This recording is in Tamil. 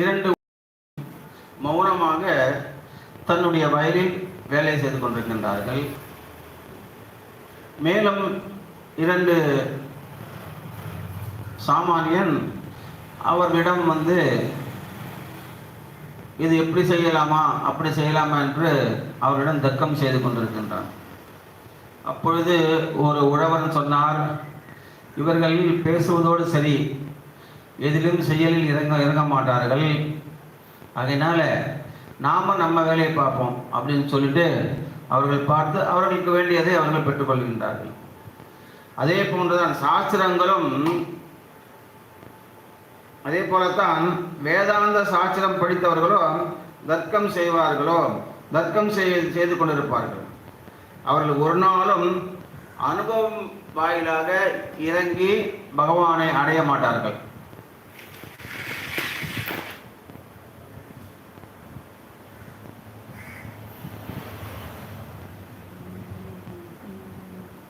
இரண்டு மௌனமாக தன்னுடைய வயலில் வேலை செய்து கொண்டிருக்கின்றார்கள். மேலும் இரண்டு சாமானியன் அவர்களிடம் வந்து இது எப்படி செய்யலாமா? அப்படி செய்யலாமா? என்று அவரிடம் தர்க்கம் செய்து கொண்டிருக்கின்றான். அப்பொழுது ஒரு உழவன் சொன்னார் இவர்கள் பேசுவதோடு சரி எதிலும் செயலில் இறங்க இறங்க மாட்டார்கள். அதனால் நாம் நம்ம வேலையை பார்ப்போம் அப்படின்னு சொல்லிட்டு அவர்கள் பார்த்து அவர்களுக்கு வேண்டியதை அவர்கள் பெற்றுக்கொள்கின்றார்கள் அதே போன்றுதான் சாஸ்திரங்களும் அதே போலத்தான் வேதாந்த சாஸ்திரம் படித்தவர்களோ தர்க்கம் செய்வார்களோ தர்க்கம் செய் செய்து கொண்டிருப்பார்கள். அவர்கள் ஒரு நாளும் அனுபவம் வாயிலாக இறங்கி பகவானை அடைய மாட்டார்கள்.